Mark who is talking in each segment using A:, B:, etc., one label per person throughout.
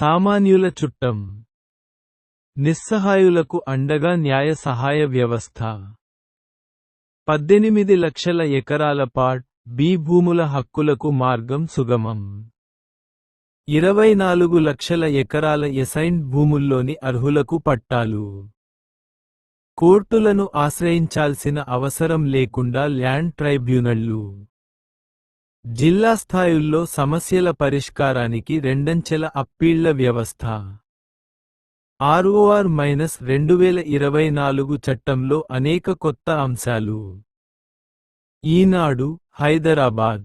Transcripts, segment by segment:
A: సామాన్యుల చుట్టం. నిస్సహాయులకు అండగా న్యాయ సహాయ వ్యవస్థ. పద్దెనిమిది లక్షల ఎకరాల పాట్ బి భూముల హక్కులకు మార్గం సుగమం. ఇరవై నాలుగు లక్షల ఎకరాల ఎసైన్ భూముల్లోని అర్హులకు పట్టాలు. కోర్టులను ఆశ్రయించాల్సిన అవసరం లేకుండా ల్యాండ్ ట్రైబ్యునళ్ళు జిల్లా స్థాయిల్లో సమస్యల పరిష్కారానికి రెండంచెల అప్పీళ్ళ వ్యవస్థ. ఆర్ఓఆర్ మైనస్ రెండు వేల ఇరవై నాలుగు చట్టంలో అనేక కొత్త అంశాలు. ఈనాడు హైదరాబాద్.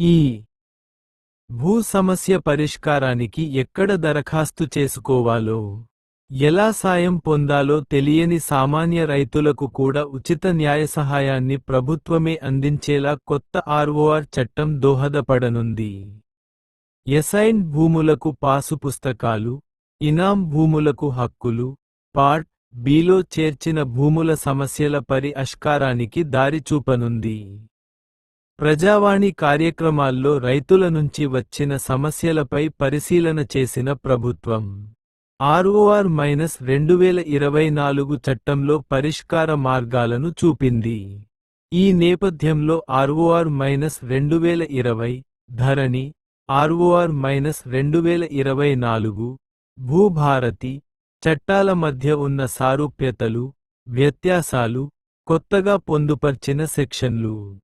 A: ఈ భూ సమస్య పరిష్కారానికి ఎక్కడ దరఖాస్తు చేసుకోవాలో? ఎలా సాయం పొందాలో తెలియని సామాన్య రైతులకు కూడా ఉచిత న్యాయ సహాయాన్ని ప్రభుత్వమే అందించేలా కొత్త ఆర్ఓఆర్ చట్టం దోహదపడనుంది. ఎసైన్ భూములకు పాసు పుస్తకాలు ఇనాం భూములకు హక్కులు పార్ట్ బిలో చేర్చిన భూముల సమస్యల పరిష్కారానికి దారి చూపనుంది. ప్రజావాణి కార్యక్రమాల్లో రైతుల నుంచి వచ్చిన సమస్యలపై పరిశీలన చేసిన ప్రభుత్వం. ఆర్ఓఆర్ మైనస్ రెండు వేల ఇరవై నాలుగు చట్టంలో పరిష్కార మార్గాలను చూపింది. ఈ నేపథ్యంలో ఆర్ఓఆర్ మైనస్ రెండు వేల ఇరవై ధరణి ఆర్ఓఆర్ మైనస్ రెండు వేల ఇరవై నాలుగు భూభారతి చట్టాల మధ్య ఉన్న సారూప్యతలు వ్యత్యాసాలు కొత్తగా పొందుపర్చిన సెక్షన్లు.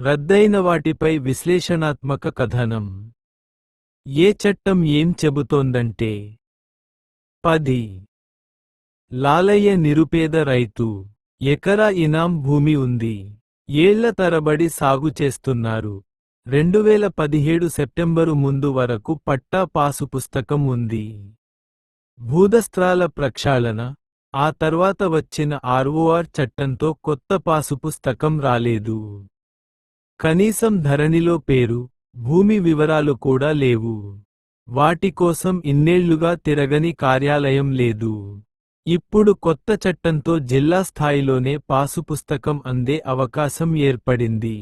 A: రద్దయిన వాటిపై విశ్లేషణాత్మక కథనం. ఏ చట్టం ఏం చెబుతోందంటే పది. లాలయ్య నిరుపేద రైతు ఎకరా ఇనాం భూమి ఉంది. ఏళ్ళ తరబడి సాగు చేస్తున్నారు. రెండు వేల పదిహేడు సెప్టెంబరు ముందు వరకు పట్టా పాసు పుస్తకం ఉంది. భూదస్త్రాల ప్రక్షాళన ఆ తర్వాత వచ్చిన ఆర్ఓఆర్ చట్టంతో కొత్త పాసు పుస్తకం రాలేదు. కనీసం ధరణిలో పేరు భూమి వివరాలు కూడా లేవు. వాటికోసం ఇన్నేళ్ళుగా తిరగని కార్యాలయం లేదు. ఇప్పుడు కొత్త చట్టంతో జిల్లా స్థాయిలోనే పాసు పుస్తకం అందే అవకాశం ఏర్పడింది.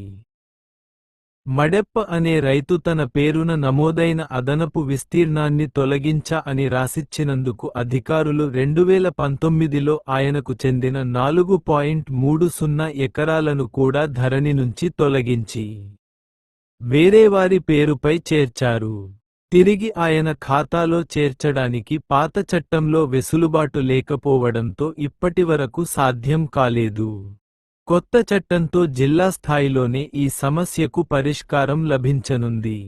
A: మడెప్ప అనే రైతు తన పేరున నమోదైన అదనపు విస్తీర్ణాన్ని తొలగించా అని రాసిచ్చినందుకు అధికారులు రెండువేల పంతొమ్మిదిలో ఆయనకు చెందిన నాలుగు పాయింట్ మూడు సున్నా ఎకరాలను కూడా ధరణి నుంచి తొలగించి వేరేవారి పేరుపై చేర్చారు. తిరిగి ఆయన ఖాతాలో చేర్చడానికి పాత చట్టంలో వెసులుబాటు లేకపోవడంతో ఇప్పటివరకు సాధ్యం కాలేదు. కొత్త చట్టంతో జిల్లా స్థాయిలోనే ఈ సమస్యకు పరిష్కారం లభించనుంది.